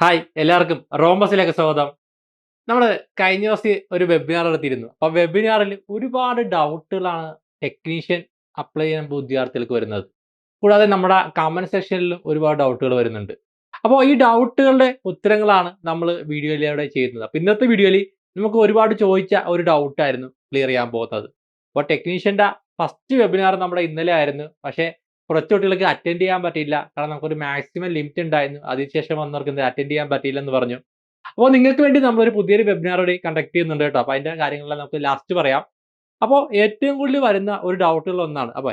Hi എല്ലാവർക്കും റോംബസിലേക്ക് സ്വാഗതം. നമ്മൾ കഴിഞ്ഞ ദിവസം ഒരു വെബിനാർ എടുത്തിരുന്നു. അപ്പോൾ വെബിനാറിൽ ഒരുപാട് ഡൗട്ടുകളാണ് ടെക്നീഷ്യൻ അപ്ലൈ ചെയ്യാൻ വിദ്യാർത്ഥികൾക്ക് വരുന്നത്. കൂടാതെ നമ്മുടെ കമന്റ് സെക്ഷനിലും ഒരുപാട് ഡൗട്ടുകൾ വരുന്നുണ്ട്. അപ്പോൾ ഈ ഡൗട്ടുകളുടെ ഉത്തരങ്ങളാണ് നമ്മൾ വീഡിയോയിലൂടെ ചെയ്യുന്നത്. അപ്പോൾ ഇന്നത്തെ വീഡിയോയിൽ നമുക്ക് ഒരുപാട് ചോദിച്ച ഒരു ഡൗട്ടായിരുന്നു ക്ലിയർ ചെയ്യാൻ പോകുന്നത്. അപ്പോൾ ടെക്നീഷ്യന്റെ ഫസ്റ്റ് വെബിനാർ നമ്മുടെ ഇന്നലെ ആയിരുന്നു. പക്ഷേ കുറച്ച് കുട്ടികൾക്ക് അറ്റൻഡ് ചെയ്യാൻ പറ്റിയില്ല. കാരണം നമുക്കൊരു മാക്സിമം ലിമിറ്റ് ഉണ്ടായിരുന്നു. അതിനുശേഷം വന്നവർക്ക് അറ്റൻഡ് ചെയ്യാൻ പറ്റിയില്ല എന്ന് പറഞ്ഞു. അപ്പോൾ നിങ്ങൾക്ക് വേണ്ടി നമ്മളൊരു പുതിയൊരു വെബിനാർ കൂടി കണ്ടക്ട് ചെയ്യുന്നുണ്ട് കേട്ടോ. അപ്പോൾ അതിന്റെ കാര്യങ്ങളെല്ലാം നമുക്ക് ലാസ്റ്റ് പറയാം. അപ്പോൾ ഏറ്റവും കൂടുതൽ വരുന്ന ഒരു ഡൗട്ടുകൾ ഒന്നാണ്. അപ്പോൾ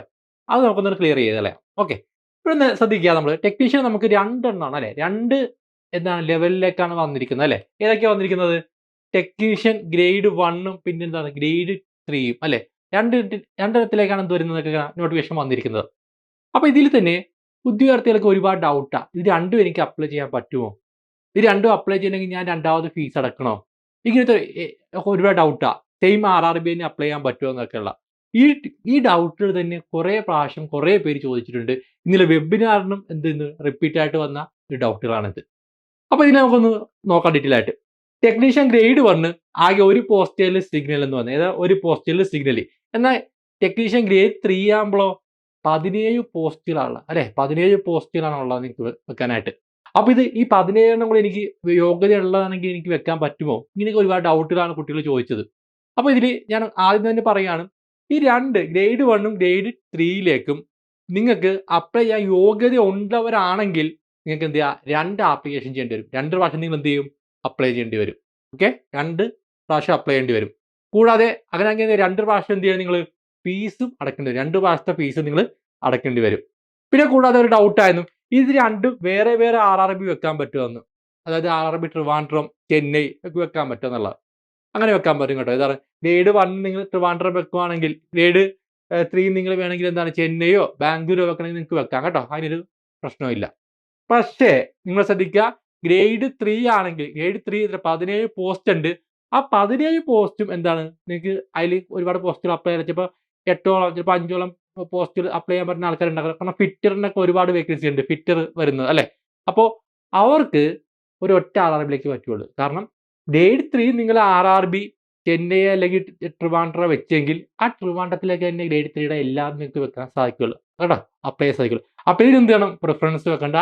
അത് നമുക്കൊന്ന് ക്ലിയർ ചെയ്തല്ലേ ഓക്കെ ഇവിടെ ശ്രദ്ധിക്കുക നമ്മൾ ടെക്നീഷ്യൻ നമുക്ക് രണ്ടെണ്ണമാണ് അല്ലേ? രണ്ട് എന്താണ് ലെവലിലേക്കാണ് വന്നിരിക്കുന്നത് അല്ലേ? ഏതൊക്കെയാണ് വന്നിരിക്കുന്നത്? ടെക്നീഷ്യൻ ഗ്രേഡ് വണ്ണും പിന്നെ എന്താണ്? ഗ്രേഡ് ത്രീയും അല്ലേ? രണ്ട് രണ്ടിടത്തിലേക്കാണ് എന്ത് വരുന്നതൊക്കെ നോട്ടിഫിക്കേഷൻ വന്നിരിക്കുന്നത്. അപ്പോൾ ഇതിൽ തന്നെ ഉദ്യോഗാർത്ഥികൾക്ക് ഒരുപാട് ഡൗട്ടാണ് ഇത് രണ്ടും എനിക്ക് അപ്ലൈ ചെയ്യാൻ പറ്റുമോ? ഇത് രണ്ടും അപ്ലൈ ചെയ്യണമെങ്കിൽ ഞാൻ രണ്ടാമത് ഫീസ് അടക്കണോ? ഇങ്ങനത്തെ ഒരുപാട് ഡൗട്ടാണ് same R R B apply ചെയ്യാൻ പറ്റുമോ എന്നൊക്കെയുള്ള. ഈ ഈ ഡൗട്ടുകൾ തന്നെ കുറേ പ്രാവശ്യം കുറേ പേര് ചോദിച്ചിട്ടുണ്ട്. ഇന്നലെ വെബിനാറിനും എന്തെന്ന് റിപ്പീറ്റ് ആയിട്ട് വന്ന ഒരു ഡൗട്ടുകളാണിത് അപ്പോൾ ഇതിനെ നമുക്കൊന്ന് നോക്കാം ഡീറ്റെയിൽ ആയിട്ട്. ടെക്നീഷ്യൻ ഗ്രേഡ് വന്ന് ആകെ ഒരു പോസ്റ്റേൽ സിഗ്നൽ എന്ന് പറഞ്ഞു ഏതാ ഒരു പോസ്റ്റേൽ സിഗ്നൽ എന്നാൽ ടെക്നീഷ്യൻ ഗ്രേഡ് ത്രീ ആകുമ്പോഴോ പതിനേഴ് പോസ്റ്റുകളാണ് അല്ലെ? പതിനേഴ് പോസ്റ്റുകളാണ് ഉള്ളത് എനിക്ക് വെക്കാനായിട്ട്. അപ്പൊ ഇത് ഈ പതിനേഴെണ്ണം കൂടി എനിക്ക് യോഗ്യത ഉള്ളതാണെങ്കിൽ എനിക്ക് വെക്കാൻ പറ്റുമോ? ഇങ്ങനെയൊക്കെ ഒരുപാട് ഡൗട്ടുകളാണ് കുട്ടികൾ ചോദിച്ചത്. അപ്പൊ ഇതിൽ ഞാൻ ആദ്യം തന്നെ പറയുകയാണ് ഈ രണ്ട് ഗ്രേഡ് വണ്ണും ഗ്രേഡ് ത്രീയിലേക്കും നിങ്ങൾക്ക് അപ്ലൈ ചെയ്യാൻ യോഗ്യത ഉള്ളവരാണെങ്കിൽ നിങ്ങൾക്ക് എന്ത് ചെയ്യുക രണ്ട് ആപ്ലിക്കേഷൻ ചെയ്യേണ്ടി വരും. രണ്ട് പ്രാവശ്യം നിങ്ങൾ എന്ത് ചെയ്യും? അപ്ലൈ ചെയ്യേണ്ടി വരും. ഓക്കെ? രണ്ട് പ്രാവശ്യം അപ്ലൈ ചെയ്യേണ്ടി വരും. കൂടാതെ അങ്ങനെ രണ്ട് പ്രാവശ്യം എന്ത് ചെയ്യണം നിങ്ങൾ? ഫീസും അടക്കേണ്ടി വരും. രണ്ട് മാസത്തെ ഫീസ് നിങ്ങൾ അടക്കേണ്ടി വരും. പിന്നെ കൂടാതെ ഒരു ഡൗട്ട് ആയിരുന്നു. ഇത് രണ്ടും വേറെ വേറെ ആർ ആർ ബി വെക്കാൻ പറ്റുമെന്ന് അതായത് R R B Trivandrum Chennai ഒക്കെ വെക്കാൻ പറ്റുമെന്നുള്ളത് അങ്ങനെ വെക്കാൻ പറ്റും കേട്ടോ. ഇതാണ് ഗ്രേഡ് വൺ നിങ്ങൾ ട്രിവാൻഡ്രം വെക്കുവാണെങ്കിൽ ഗ്രേഡ് ത്രീ നിങ്ങൾ വേണമെങ്കിൽ എന്താണ് ചെന്നൈയോ ബാംഗ്ലൂരോ വെക്കണമെങ്കിൽ നിങ്ങൾക്ക് വെക്കാം കേട്ടോ. അതിനൊരു പ്രശ്നമില്ല പക്ഷേ നിങ്ങൾ ശ്രദ്ധിക്കുക ഗ്രേഡ് ത്രീ ആണെങ്കിൽ ഗ്രേഡ് ത്രീ പതിനേഴ് പോസ്റ്റ് ഉണ്ട്. ആ പതിനേഴ് പോസ്റ്റും എന്താണ്? നിങ്ങൾക്ക് അതിൽ ഒരുപാട് പോസ്റ്റുകൾ അപ്ലൈ ചെയ്തപ്പോൾ എട്ടോളം ചിലപ്പോൾ അഞ്ചോളം പോസ്റ്റുകൾ അപ്ലൈ ചെയ്യാൻ പറ്റുന്ന ആൾക്കാരുണ്ടാകും. കാരണം ഫിറ്ററിനൊക്കെ ഒരുപാട് വേക്കൻസി ഉണ്ട് ഫിറ്റർ വരുന്നത് അല്ലേ? അപ്പോൾ അവർക്ക് ഒരു ഒറ്റ ആർ ആർ ബിയിലേക്ക് പറ്റുള്ളൂ. കാരണം ഗ്രേഡ് ത്രീ നിങ്ങൾ ആർ ആർ ബി ചെന്നൈ അല്ലെങ്കിൽ ട്രിവാൻഡ്ര വെച്ചെങ്കിൽ ആ ട്രിവാൻഡ്രത്തിലേക്ക് തന്നെ ഗ്രേഡ് ത്രീയുടെ എല്ലാം നിങ്ങൾക്ക് വെക്കാൻ സാധിക്കുള്ളൂ. കേട്ടോ? അപ്ലൈ ചെയ്യാൻ സാധിക്കുള്ളൂ. അപ്പോൾ ഇതിന് എന്ത് ചെയ്യണം? പ്രിഫറൻസ് വെക്കേണ്ട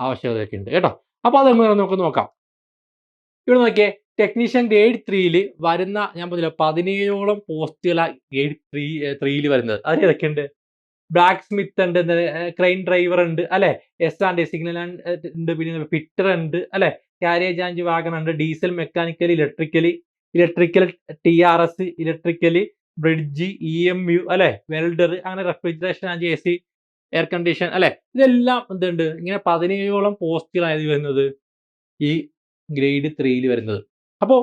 ആവശ്യകതയൊക്കെ ഉണ്ട്. കേട്ടോ? അപ്പോൾ അത് നമുക്ക് നോക്കാം. ഇവിടെ നോക്കിയേ. ടെക്നീഷ്യൻ ഗ്രേഡ് ത്രീയിൽ വരുന്ന ഞാൻ പറഞ്ഞില്ല പതിനേഴോളം പോസ്റ്റുകളാണ് ഗ്രേഡ് ത്രീ ത്രീയിൽ വരുന്നത്. അതിൽ ഏതൊക്കെയുണ്ട്? ബ്ലാക്ക് സ്മിത്ത് ഉണ്ട് ക്രെയിൻ ഡ്രൈവർ ഉണ്ട് അല്ലെ? എസ് ആൻഡ് സിഗ്നൽ ഉണ്ട് പിന്നെ ഫിറ്റർ ഉണ്ട് അല്ലെ? കാരേജ് ആൻഡ് വാഗൺ ഉണ്ട് diesel mechanical electrically electrical T R S electrically bridge E M U അല്ലെ? വെൽഡർ അങ്ങനെ refrigeration and A C air condition അല്ലെ? ഇതെല്ലാം എന്തുണ്ട്? ഇങ്ങനെ പതിനേഴോളം പോസ്റ്റുകളായത് വരുന്നത്. ഈ ഗ്രേഡ് ത്രീയിൽ വരുന്നത്. അപ്പോൾ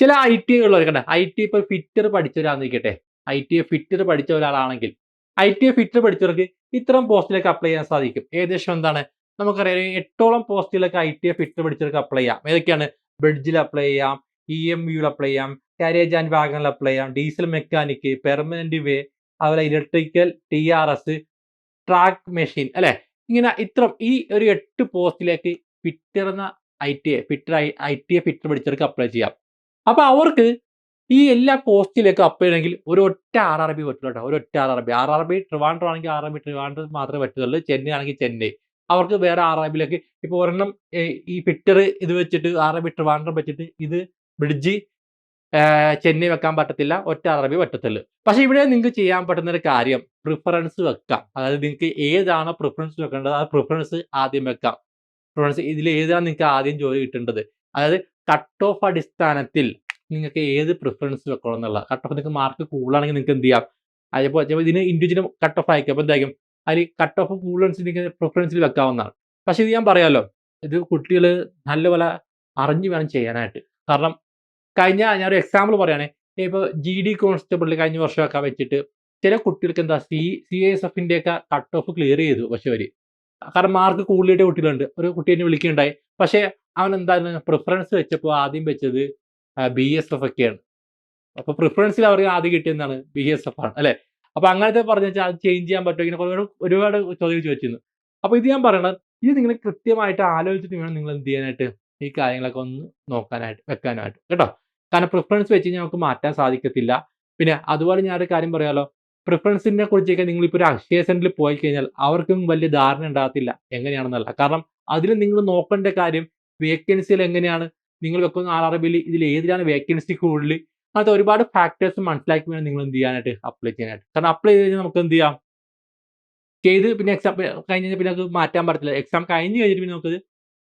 ചില ഐ ടി ഉള്ളവർ കണ്ട? ഐ ടി ഇപ്പോൾ ഫിറ്റർ പഠിച്ച ഒരാളെന്നിരിക്കട്ടെ ഐ ടി ഫിറ്റർ പഠിച്ച ഒരാളാണെങ്കിൽ ഐ ടി ഫിറ്റർ പഠിച്ചവർക്ക് ഇത്തരം പോസ്റ്റിലേക്ക് അപ്ലൈ ചെയ്യാൻ സാധിക്കും. ഏകദേശം എന്താണ്? നമുക്കറിയാം എട്ടോളം പോസ്റ്റിലൊക്കെ ഐ ടി ഫിറ്റർ പഠിച്ചവർക്ക് അപ്ലൈ ചെയ്യാം. ഏതൊക്കെയാണ്? ബ്രിഡ്ജിൽ അപ്ലൈ ചെയ്യാം ഇ എം യുയിൽ അപ്ലൈ ചെയ്യാം കാരേജ് ആൻഡ് വാഗണിൽ അപ്ലൈ ചെയ്യാം ഡീസൽ മെക്കാനിക്ക് പെർമനന്റ് വേ അതുപോലെ electrical T R S track machine അല്ലെ? ഇങ്ങനെ ഇത്ര ഈ ഒരു എട്ട് പോസ്റ്റിലേക്ക് ഫിറ്റർ എന്ന I T A fitter I I T A fitter പഠിച്ചവർക്ക് apply ചെയ്യാം. അപ്പോൾ അവർക്ക് ഈ എല്ലാ പോസ്റ്റിലേക്ക് അപ്ലൈ ചെയ്യണമെങ്കിൽ ഒരു ഒറ്റ ആർ ആർ ബി പറ്റുള്ളൂ കേട്ടോ ഒരു ഒറ്റ R R B R R B Trivandrum ആണെങ്കിൽ ആർ ആർ ബി ട്രിവാൻഡ്രം മാത്രമേ പറ്റുള്ളൂ ചെന്നൈ ആണെങ്കിൽ ചെന്നൈ. അവർക്ക് വേറെ ആർ ആർ ബിയിലേക്ക് ഇപ്പോൾ ഒരെണ്ണം ഈ ഫിറ്റർ ഇത് വെച്ചിട്ട് ആർ ആർ ബി ട്രിവാൻഡ്രം വെച്ചിട്ട് ഇത് ബ്രിഡ്ജ് ചെന്നൈ വെക്കാൻ പറ്റത്തില്ല ഒറ്റ ആർ ആർ ബി പറ്റത്തുള്ളൂ. പക്ഷെ ഇവിടെ നിങ്ങൾക്ക് ചെയ്യാൻ പറ്റുന്ന ഒരു കാര്യം പ്രിഫറൻസ് വെക്കാം. അതായത് നിങ്ങൾക്ക് ഏതാണോ പ്രിഫറൻസ് വെക്കേണ്ടത് ആ പ്രിഫറൻസ് ആദ്യം വെക്കാം. പ്രിഫറൻസ് ഇതിൽ ഏതാണ് നിങ്ങൾക്ക് ആദ്യം ജോലി കിട്ടേണ്ടത്. അതായത് കട്ട് ഓഫ് അടിസ്ഥാനത്തിൽ നിങ്ങൾക്ക് ഏത് പ്രിഫറൻസ് വെക്കണം എന്നുള്ള. കട്ട് ഓഫ് നിങ്ങൾക്ക് മാർക്ക് കൂടുതലാണെങ്കിൽ നിങ്ങൾക്ക് എന്ത് ചെയ്യാം? ചിലപ്പോൾ ഇതിന് ഇൻഡിവിജ്വൽ കട്ട് ഓഫ് ആയിരിക്കും. അപ്പോൾ എന്തായിരിക്കും? അതിൽ കട്ട് ഓഫ് കൂടുതൽ നിങ്ങൾക്ക് പ്രിഫറൻസിൽ വെക്കാവുന്നതാണ്. പക്ഷേ ഇത് ഞാൻ പറയാമല്ലോ ഇത് കുട്ടികൾ നല്ലപോലെ അറിഞ്ഞു വേണം ചെയ്യാനായിട്ട്. കാരണം കഴിഞ്ഞ ഞാനൊരു എക്സാമ്പിൾ പറയുകയാണെങ്കിൽ ഇപ്പോൾ ജി ഡി കോൺസ്റ്റബിളിൽ കഴിഞ്ഞ വർഷമൊക്കെ വെച്ചിട്ട് ചില കുട്ടികൾക്ക് എന്താ സി സി എസ് എഫിന്റെയൊക്കെ കട്ട് ഓഫ് ക്ലിയർ ചെയ്തു പക്ഷെ അവർ കാരണം മാർക്ക് കൂടുതലായിട്ട് കുട്ടികളുണ്ട്. ഒരു കുട്ടി എന്നെ വിളിക്കുകയുണ്ടായി പക്ഷേ അവൻ എന്താണ് പ്രിഫറൻസ് വെച്ചപ്പോൾ ആദ്യം വെച്ചത് ബി എസ് എഫ് ഒക്കെയാണ്. അപ്പൊ പ്രിഫറൻസിൽ അവർക്ക് ആദ്യം കിട്ടിയെന്നാണ് ബി എസ് എഫ് ആണ് അല്ലെ? അപ്പൊ അങ്ങനത്തെ പറഞ്ഞു വെച്ചാൽ അത് ചേഞ്ച് ചെയ്യാൻ പറ്റുമോ? ഇങ്ങനെ ഒരുപാട് ഒരുപാട് ചോദ്യം ചോദിച്ചിരുന്നു. അപ്പൊ ഇത് ഞാൻ പറയണത് ഇത് നിങ്ങൾ കൃത്യമായിട്ട് ആലോചിച്ചിട്ട് വേണം നിങ്ങൾ എന്ത് ചെയ്യാനായിട്ട് ഈ കാര്യങ്ങളൊക്കെ ഒന്ന് നോക്കാനായിട്ട് വെക്കാനായിട്ട്. കേട്ടോ? കാരണം പ്രിഫറൻസ് വെച്ച് കഴിഞ്ഞാൽ നമുക്ക് മാറ്റാൻ സാധിക്കത്തില്ല. പിന്നെ അതുപോലെ ഞാനൊരു കാര്യം പറയാലോ. പ്രിഫറൻസിനെ കുറിച്ചൊക്കെ നിങ്ങളിപ്പോൾ ഒരു അക്ഷയ സെന്ററിൽ പോയി കഴിഞ്ഞാൽ അവർക്കും വലിയ ധാരണ ഉണ്ടാകത്തില്ല എങ്ങനെയാണെന്നല്ല. കാരണം അതിൽ നിങ്ങൾ നോക്കേണ്ട കാര്യം വേക്കൻസിയിൽ എങ്ങനെയാണ്? നിങ്ങൾ വെക്കുന്ന ആർ ആർ ബിയിൽ ഇതിൽ ഏതിലാണ് വേക്കൻസി കൂടുതൽ? അങ്ങനത്തെ ഒരുപാട് ഫാക്ടേഴ്സ് മനസ്സിലാക്കി വേണം നിങ്ങൾ എന്ത് ചെയ്യാനായിട്ട് അപ്ലൈ ചെയ്യാനായിട്ട്. കാരണം അപ്ലൈ ചെയ്ത് കഴിഞ്ഞാൽ നമുക്ക് എന്ത് ചെയ്യാം? ചെയ്ത് പിന്നെ എക്സാം കഴിഞ്ഞ് കഴിഞ്ഞാൽ പിന്നെ നമുക്ക് മാറ്റാൻ പറ്റത്തില്ല. എക്സാം കഴിഞ്ഞ് കഴിഞ്ഞിട്ട് പിന്നെ നമുക്ക്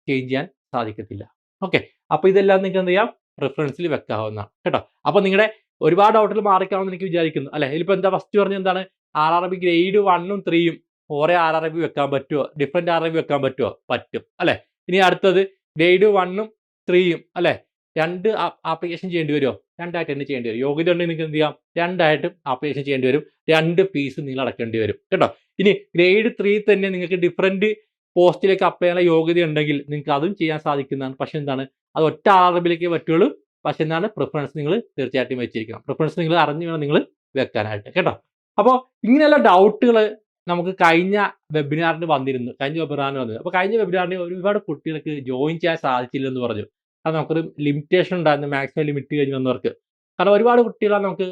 ചേഞ്ച് ചെയ്യാൻ സാധിക്കത്തില്ല. ഓക്കെ അപ്പോൾ ഇതെല്ലാം നിങ്ങൾക്ക് എന്ത് ചെയ്യാം? പ്രിഫറൻസിൽ വെക്കാവുന്നതാണ്. കേട്ടോ. അപ്പോൾ നിങ്ങളുടെ ഒരുപാട് ഡൗട്ടിൽ മാറിക്കാമെന്ന് എനിക്ക് വിചാരിക്കുന്നു. അല്ലെ? ഇതിലിപ്പോൾ എന്താ ഫസ്റ്റ് പറഞ്ഞ എന്താണ്? ആർ ആർ ബി ഗ്രേഡ് വണ്ണും ത്രീയും ഓരോ ആർ ആർ ബി വെക്കാൻ പറ്റുമോ ഡിഫറെന്റ് ആർ ആർ ബി വെക്കാൻ പറ്റുമോ പറ്റും. അല്ലെ? ഇനി അടുത്തത് ഗ്രേഡ് വണ്ണും ത്രീയും അല്ലെ? രണ്ട് ആപ്ലിക്കേഷൻ ചെയ്യേണ്ടി വരുമോ രണ്ടായിട്ട് തന്നെ ചെയ്യേണ്ടി വരും. യോഗ്യത ഉണ്ടെങ്കിൽ നിങ്ങൾക്ക് എന്ത് ചെയ്യാം? രണ്ടായിട്ടും ആപ്ലിക്കേഷൻ ചെയ്യേണ്ടി വരും. രണ്ട് ഫീസ് നിങ്ങൾ അടക്കേണ്ടി വരും. കേട്ടോ? ഇനി ഗ്രേഡ് ത്രീ തന്നെ നിങ്ങൾക്ക് ഡിഫറെന്റ് പോസ്റ്റിലേക്ക് അപ്ലൈ ചെയ്യാനുള്ള യോഗ്യത ഉണ്ടെങ്കിൽ നിങ്ങൾക്ക് അതും ചെയ്യാൻ സാധിക്കുന്നതാണ്. പക്ഷെ എന്താണ്? അത് ഒറ്റ ആർ ആർ ബിയിലേക്ക് പറ്റുള്ളൂ. പക്ഷെ എന്താണ് പ്രിഫറൻസ് നിങ്ങൾ തീർച്ചയായിട്ടും വെച്ചിരിക്കണം. പ്രിഫറൻസ് നിങ്ങൾ അറിഞ്ഞു വേണം നിങ്ങൾ വെക്കാനായിട്ട്. കേട്ടോ? അപ്പോൾ ഇങ്ങനെയുള്ള ഡൗട്ടുകൾ നമുക്ക് കഴിഞ്ഞ വെബിനാറിന് വന്നിരുന്നു. കഴിഞ്ഞ വെബിനാറിന് വന്നത് അപ്പോൾ കഴിഞ്ഞ വെബിനാറിന് ഒരുപാട് കുട്ടികൾക്ക് ജോയിൻ ചെയ്യാൻ സാധിച്ചില്ലെന്ന് പറഞ്ഞു. കാരണം നമുക്കൊരു ലിമിറ്റേഷൻ ഉണ്ടായിരുന്നു. മാക്സിമം ലിമിറ്റ് കഴിഞ്ഞ് വന്നവർക്ക് കാരണം ഒരുപാട് കുട്ടികളാണ് നമുക്ക്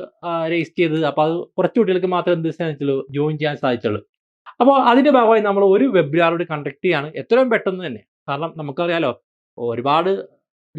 രജിസ്റ്റർ ചെയ്തത്. അപ്പോൾ അത് കുറച്ച് കുട്ടികൾക്ക് മാത്രമേ എന്ത് സാധിച്ചുള്ളൂ ജോയിൻ ചെയ്യാൻ സാധിച്ചുള്ളൂ. അപ്പോൾ അതിന്റെ ഭാഗമായി നമ്മൾ ഒരു വെബിനാറോട് കണ്ടക്ട് ചെയ്യാണ്. എത്രയും പെട്ടെന്ന് തന്നെ. കാരണം നമുക്കറിയാലോ ഒരുപാട്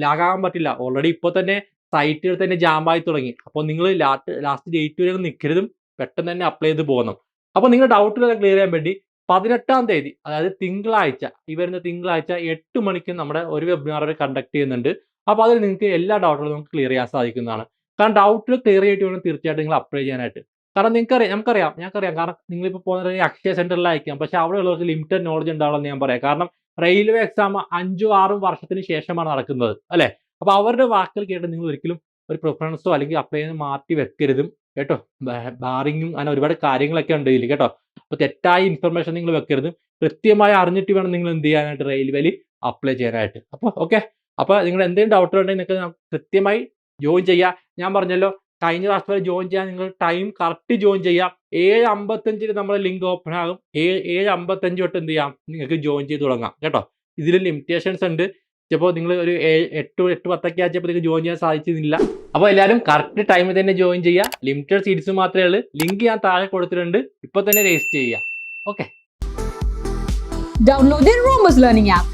ലാഗാകാൻ പറ്റില്ല. ഓൾറെഡി ഇപ്പോൾ തന്നെ സൈറ്റുകൾ തന്നെ ജാമായി തുടങ്ങി. അപ്പോൾ നിങ്ങൾ ലാസ്റ്റ് ലാസ്റ്റ് ഡേറ്റ് വരെ നിൽക്കരുതും പെട്ടെന്ന് തന്നെ അപ്ലൈ ചെയ്ത് പോകണം. അപ്പോൾ നിങ്ങളുടെ ഡൗട്ടുകളൊക്കെ ക്ലിയർ ചെയ്യാൻ വേണ്ടി പതിനെട്ടാം തീയതി അതായത് തിങ്കളാഴ്ച ഈ വരുന്ന തിങ്കളാഴ്ച എട്ട് മണിക്ക് നമ്മുടെ ഒരു വെബിനാർ കണ്ടക്ട് ചെയ്യുന്നുണ്ട്. അപ്പോൾ അതിൽ നിങ്ങൾക്ക് എല്ലാ ഡൗട്ടുകളും നമുക്ക് ക്ലിയർ ചെയ്യാൻ സാധിക്കുന്നതാണ്. കാരണം ഡൗട്ടുകൾ ക്ലിയർ ചെയ്തിട്ട് വേണം തീർച്ചയായിട്ടും നിങ്ങൾ അപ്ലൈ ചെയ്യാനായിട്ട്. കാരണം നിങ്ങൾക്കറിയാം നമുക്കറിയാം ഞങ്ങൾക്കറിയാം. കാരണം നിങ്ങളിപ്പോൾ പോകുന്ന അക്ഷയ സെന്ററിലായിരിക്കാം പക്ഷേ അവിടെ ഉള്ളവർക്ക് ലിമിറ്റഡ് നോളജ് ഉണ്ടാവുമെന്ന് ഞാൻ പറയാം. കാരണം റെയിൽവേ എക്സാം അഞ്ചും ആറും വർഷത്തിന് ശേഷമാണ് നടക്കുന്നത് അല്ലേ? അപ്പൊ അവരുടെ വാക്കുകൾ കേട്ട് നിങ്ങൾ ഒരിക്കലും ഒരു പ്രിഫറൻസോ അല്ലെങ്കിൽ അപ്ലൈ ചെയ്യുന്ന മാറ്റി വെക്കരുതും കേട്ടോ? ബാറിങ്ങും അങ്ങനെ ഒരുപാട് കാര്യങ്ങളൊക്കെ ഉണ്ട് ഇതിൽ കേട്ടോ? അപ്പോൾ തെറ്റായ ഇൻഫർമേഷൻ നിങ്ങൾ വെക്കരുത്. കൃത്യമായി അറിഞ്ഞിട്ട് വേണം നിങ്ങൾ എന്ത് ചെയ്യാനായിട്ട് റെയിൽവേയിൽ അപ്ലൈ ചെയ്യാനായിട്ട്. അപ്പോൾ ഓക്കെ അപ്പോൾ നിങ്ങൾ എന്തെങ്കിലും ഡൗട്ട് ഉണ്ടെങ്കിൽ നിങ്ങൾക്ക് കൃത്യമായി ജോയിൻ ചെയ്യുക ഞാൻ പറഞ്ഞല്ലോ കഴിഞ്ഞ ക്ലാസ് വരെ ജോയിൻ ചെയ്യാൻ നിങ്ങൾ ടൈം കറക്റ്റ് ജോയിൻ ചെയ്യാം. ഏഴ് അമ്പത്തഞ്ചിന് നമ്മുടെ ലിങ്ക് ഓപ്പൺ ആകും. ഏഴ് ഏഴ് അമ്പത്തഞ്ച് തൊട്ട് എന്ത് ചെയ്യാം? നിങ്ങൾക്ക് ജോയിൻ ചെയ്ത് തുടങ്ങാം. കേട്ടോ? ഇതിൽ ലിമിറ്റേഷൻസ് ഉണ്ട്. ചിലപ്പോൾ നിങ്ങൾ ഒരു എട്ട് എട്ട് പത്തൊക്കെ ആച്ചപ്പോൾ നിങ്ങൾക്ക് ജോയിൻ ചെയ്യാൻ സാധിച്ചിരുന്നില്ല. അപ്പോൾ എല്ലാവരും കറക്റ്റ് ടൈമിൽ തന്നെ ജോയിൻ ചെയ്യുക ലിമിറ്റഡ് സീറ്റ്സ് മാത്രമേ ഉള്ളൂ. ലിങ്ക് ഞാൻ താഴെ കൊടുത്തിട്ടുണ്ട്. ഇപ്പോൾ തന്നെ രജിസ്റ്റർ ചെയ്യുക okay download Romus Learning app.